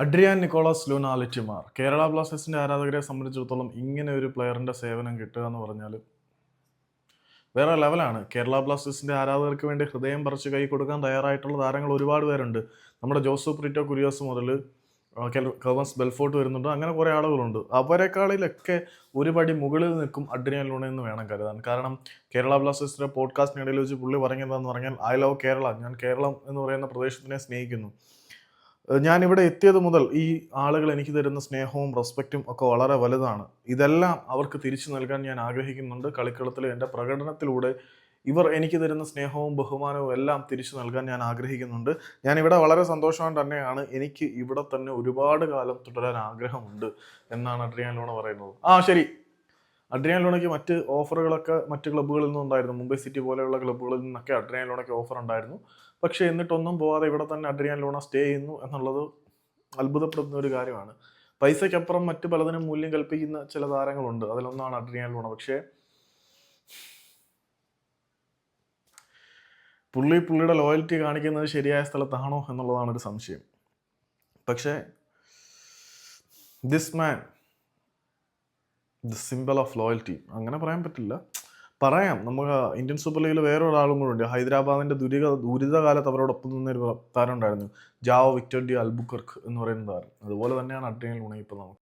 Adrian Nicolas Luna ലിറ്റിമാർ കേരള ബ്ലാസ്റ്റേഴ്സിന്റെ ആരാധകരെ സംബന്ധിച്ചിടത്തോളം ഇങ്ങനെ ഒരു പ്ലെയറിന്റെ സേവനം കിട്ടുക എന്ന് പറഞ്ഞാൽ വേറെ ലെവലാണ് കേരള ബ്ലാസ്റ്റേഴ്സിന്റെ ആരാധകർക്ക് വേണ്ടി ഹൃദയം പറിച്ച് കൈ കൊടുക്കാൻ തയ്യാറായിട്ടുള്ള താരങ്ങൾ ഒരുപാട് പേരുണ്ട്. നമ്മുടെ ജോസഫ് റിറ്റോ കുരിയോസ് മുതൽ കവൻസ് ബെൽഫോർട്ട് വരുന്നുണ്ട്. അങ്ങനെ കുറേ ആളുകളുണ്ട്. അവരെക്കാളിലൊക്കെ ഒരുപടി മുകളിൽ നിൽക്കും അഡ്രിയാൻ ലൂണ എന്ന് വേണം കരുതാൻ. കാരണം കേരള ബ്ലാസ്റ്റേഴ്സിന്റെ പോഡ്കാസ്റ്റിനിടയിൽ വെച്ച് പുള്ളി പറഞ്ഞതെന്ന് പറഞ്ഞാൽ ഐ ലവ് കേരള ഞാൻ കേരളം എന്ന് പറയുന്ന പ്രദേശത്തിനെ സ്നേഹിക്കുന്നു. ഞാനിവിടെ എത്തിയത് മുതൽ ഈ ആളുകൾ എനിക്ക് തരുന്ന സ്നേഹവും റെസ്പെക്റ്റും ഒക്കെ വളരെ വലുതാണ്. ഇതെല്ലാം അവർക്ക് തിരിച്ചു നൽകാൻ ഞാൻ ആഗ്രഹിക്കുന്നുണ്ട്. കളിക്കളത്തിലെ എന്റെ പ്രകടനത്തിലൂടെ ഇവർ എനിക്ക് തരുന്ന സ്നേഹവും ബഹുമാനവും എല്ലാം തിരിച്ചു നൽകാൻ ഞാൻ ആഗ്രഹിക്കുന്നുണ്ട്. ഞാൻ ഇവിടെ വളരെ സന്തോഷവാൻ തന്നെയാണ്. എനിക്ക് ഇവിടെ തന്നെ ഒരുപാട് കാലം തുടരാൻ ആഗ്രഹമുണ്ട് എന്നാണ് അഡ്രിയാൻ ലൂണ പറയുന്നത്. ആ ശരി. അഡ്രിയാൻ ലോണയ്ക്ക് മറ്റ് ഓഫറുകളൊക്കെ മറ്റ് ക്ലബ്ബുകളിൽ നിന്നും ഉണ്ടായിരുന്നു മുംബൈ സിറ്റി പോലെയുള്ള ക്ലബ്ബുകളിൽ നിന്നൊക്കെ അഡ്രിയാൻ ലോണയ്ക്ക് ഓഫർ ഉണ്ടായിരുന്നു പക്ഷേ എന്നിട്ടൊന്നും പോവാതെ ഇവിടെ തന്നെ അഡ്രിയാൻ ലോണ സ്റ്റേ ചെയ്യുന്നു എന്നുള്ളത് അത്ഭുതപ്പെടുന്ന ഒരു കാര്യമാണ്. പൈസയ്ക്കപ്പുറം മറ്റ് പലതിനും മൂല്യം കൽപ്പിക്കുന്ന ചില താരങ്ങളുണ്ട്. അതിലൊന്നാണ് അഡ്രിയാൻ ലോണ. പക്ഷേ പുള്ളി പുള്ളിയുടെ ലോയൽറ്റി കാണിക്കുന്നത് ശരിയായ സ്ഥലത്താണോ എന്നുള്ളതാണ് ഒരു സംശയം. പക്ഷേ this man the simple of loyalty അങ്ങനെ പറയാൻ പറ്റില്ല. പറയാം. നമുക്ക് ഇന്ത്യൻ സൂപ്പർ ലീഗിൽ വേറെ ഒരാളും കൂടെ ഉണ്ട്. ഹൈദരാബാദിന്റെ ദുരിത ദുരിതകാലത്ത് അവരോടൊപ്പം നിന്നൊരു താരം ഉണ്ടായിരുന്നു. ജാവോ വിക്ടർ ഡി അൽബുക്കർക്ക് എന്ന് പറയുന്ന താരം. അതുപോലെ തന്നെയാണ് അഡ്രിയൻ ലൂണ ഇപ്പോൾ നമുക്ക്.